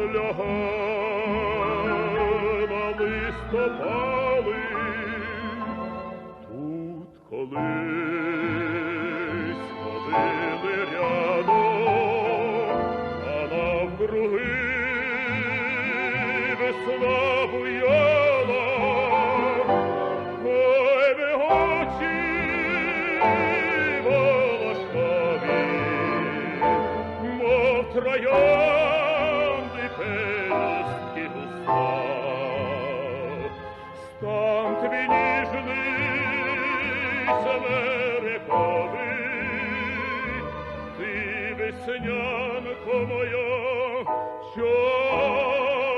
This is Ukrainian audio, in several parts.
туман лягає на. Тут колись ходили рядом, а навкруги весна буяла. Ой, ви очі волошкові, Твій ніжний, семериковий, ти веснянко моя чарівна.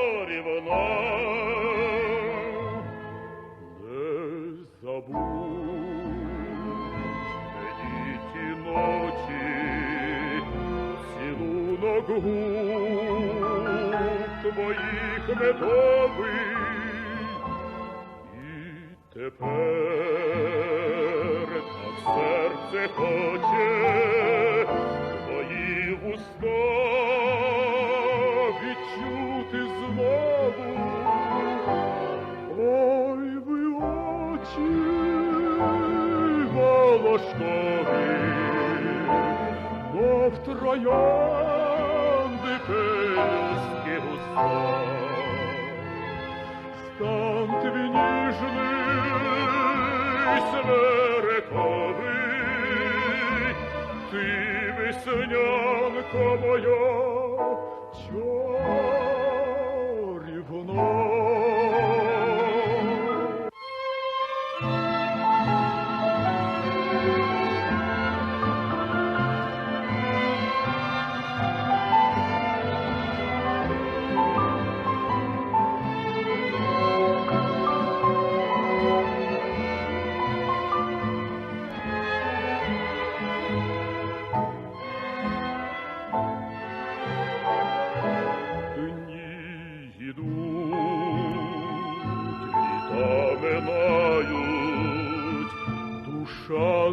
Не забудь мені ті ночі, цілунок губ твоїх медовий. Тепер так серце хоче твої уста відчути знову. Ой, ви очі волошкові, мов троянди пелюстки густа. Стан твій ніжний, смерековий, ти веснянко моя чарівна.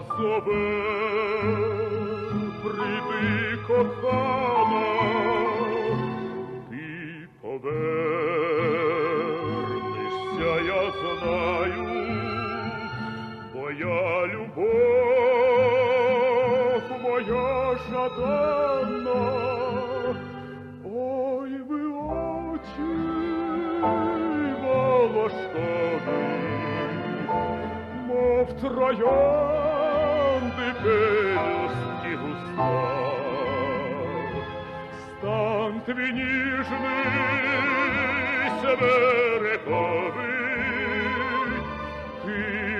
Зове, прийди, кохана, ти повернешся, я знаю, моя любов, моя жадана. Ой, ви очі волошкові, мов троянди пелюстки густа. Стан твій ніжний, семериковий, ти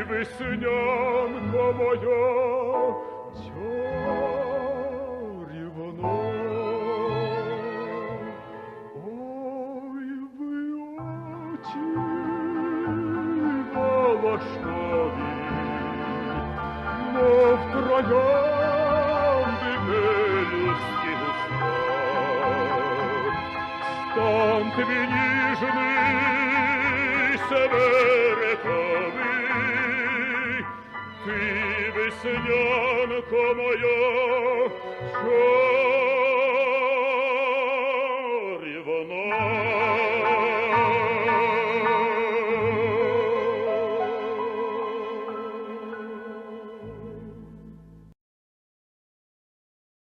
веснянко моя. Ой, ви волошкові, мов троянди пелюстки густа. Стан тебе ніжний, семериковий, ти веснянко моя, що